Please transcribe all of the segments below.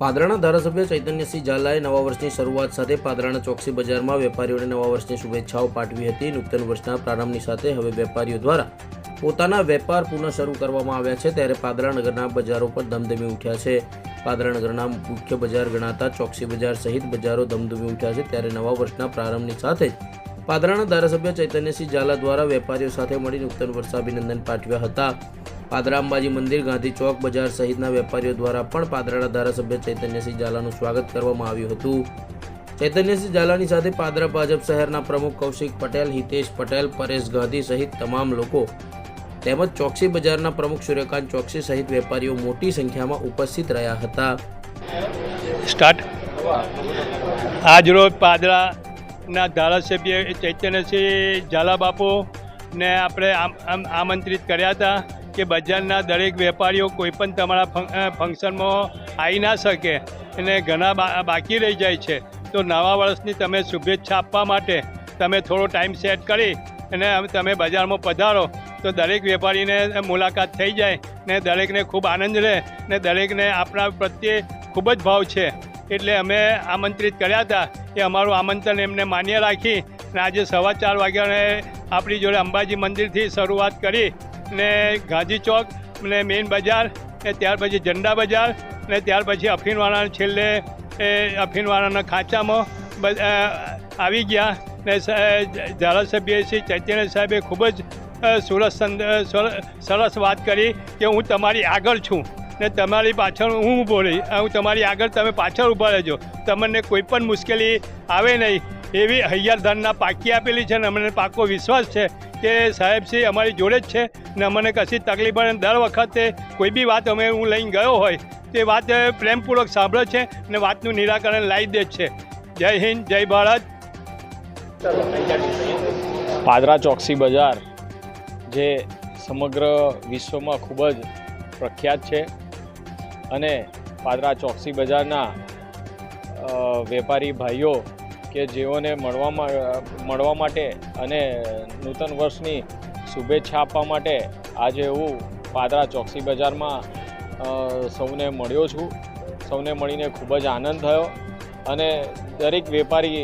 પાદરાના ધારાસભ્ય ચૈતન્યસિંહ ઝાલાએ નવા વર્ષની શરૂઆત સાથે પાદરાના ચોકસી બજારમાં વેપારીઓને નવા વર્ષની શુભેચ્છાઓ પાઠવી હતી. નૂતન વર્ષના પ્રારંભની સાથે હવે વેપારીઓ દ્વારા પોતાના વેપાર પુનઃ શરૂ કરવામાં આવ્યા છે. ત્યારે પાદરા નગરના બજારો પર ધમધમી ઉઠ્યા છે. પાદરા નગરના મુખ્ય બજાર ગણાતા ચોકસી બજાર સહિત બજારો ધમધમી ઉઠ્યા છે. ત્યારે નવા વર્ષના પ્રારંભની સાથે જ પાદરાના ધારાસભ્ય ચૈતન્યસિંહ ઝાલા દ્વારા વેપારીઓ સાથે મળી નૂતન વર્ષાભિનંદન પાઠવ્યા હતા. પાદરા અંબાજી મંદિર, ગાંધી ચોક બજાર સહિતના વેપારીઓ દ્વારા પણ પાદરાના ધારાસભ્ય ચૈતન્યસિંહ ઝાલાનું સ્વાગત કરવામાં આવ્યું હતું. ચૈતન્યસિંહ ઝાલાની સાથે પાદરા ભાજપ શહેરના પ્રમુખ કૌશિક પટેલ, હિતેશ પટેલ, પરેશ ગાંધી સહિત તમામ લોકો તેમજ ચોકસી બજારના પ્રમુખ સૂર્યકાંત ચોકસી સહિત વેપારીઓ મોટી સંખ્યામાં ઉપસ્થિત રહ્યા હતા. સ્ટાર્ટ. આજરોજ પાદરાના ધારાસભ્ય ચૈતન્યસિંહ ઝાલા બાપુ ને આપણે આમ આમ, આમંત્રિત કર્યા હતા કે બજારના દરેક વેપારીઓ કોઈ પણ તમારા ફંક્શનમાં આવી ના શકે અને ઘણા બાકી રહી જાય છે. તો નવા વર્ષની તમે શુભેચ્છા આપવા માટે તમે થોડો ટાઈમ સેટ કરી અને તમે બજારમાં પધારો. તો દરેક વેપારીને મુલાકાત થઈ જાય ને દરેકને ખૂબ આનંદ રહે ને દરેકને આપણા પ્રત્યે ખૂબ જ ભાવ છે. એટલે અમે આમંત્રિત કર્યા હતા એ અમારું આમંત્રણ એમને માન્ય રાખી ને આજે સવા ચાર વાગ્યાને આપણી જોડે અંબાજી મંદિરથી શરૂઆત કરી ને ગાંધી ચોક ને મેઇન બજાર ને ત્યાર પછી ઝંડા બજાર ને ત્યાર પછી અફીણવાળા છેલ્લે એ અફીણવાળાના ખાંચામાં આવી ગયા ને ધારાસભ્ય શ્રી ચૈતન્ય સાહેબે ખૂબ જ સુરસ સરસ વાત કરી કે હું તમારી આગળ છું. ને તમારી પાછળ હું ઊભો રહી. હું તમારી આગળ તમે પાછળ ઊભા રહેજો. તમને કોઈ પણ મુશ્કેલી આવે નહીં. એવી હૈયારધાનના પાકી આપેલી છે ને અમને પાકો વિશ્વાસ છે કે સાહેબશ્રી અમારી જોડે જ છે ને અમને કશી તકલીફ પડે દર વખતે કોઈ બી વાત અમે હું લઈને ગયો હોય, તે વાત પ્રેમપૂર્વક સાંભળે છે ને વાતનું નિરાકરણ લાવી દે છે. જય હિન્દ, જય ભારત. પાદરા ચોકસી બજાર, જે સમગ્ર વિશ્વમાં ખૂબ જ પ્રખ્યાત છે. અને પાદરા ચોકસી બજારના વેપારી ભાઈઓ કે જેઓને મળવામાં મળવા માટે અને નૂતન વર્ષની શુભેચ્છા આપવા માટે આજે હું પાદરા ચોકસી બજારમાં સૌને મળ્યો છું. સૌને મળીને ખૂબ જ આનંદ થયો અને દરેક વેપારી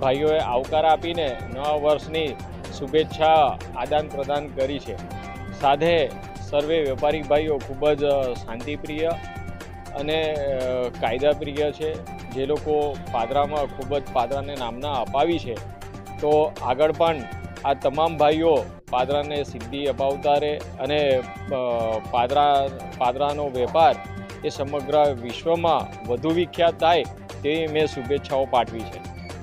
ભાઈઓએ આવકાર આપીને નવા વર્ષની શુભેચ્છા આદાન પ્રદાન કરી છે. સાથે સર્વે વેપારી ભાઈઓ ખૂબ જ શાંતિપ્રિય અને કાયદાપ્રિય છે. જે લોકો પાદરામાં ખૂબ જ પાદરાને નામના અપાવી છે. તો આગળ પણ આ તમામ ભાઈઓ પાદરાને સિદ્ધિ અપાવતા રહે અને પાદરા, પાદરાનો વેપાર એ સમગ્ર વિશ્વમાં વધુ વિખ્યાત થાય તેવી મેં શુભેચ્છાઓ પાઠવી છે.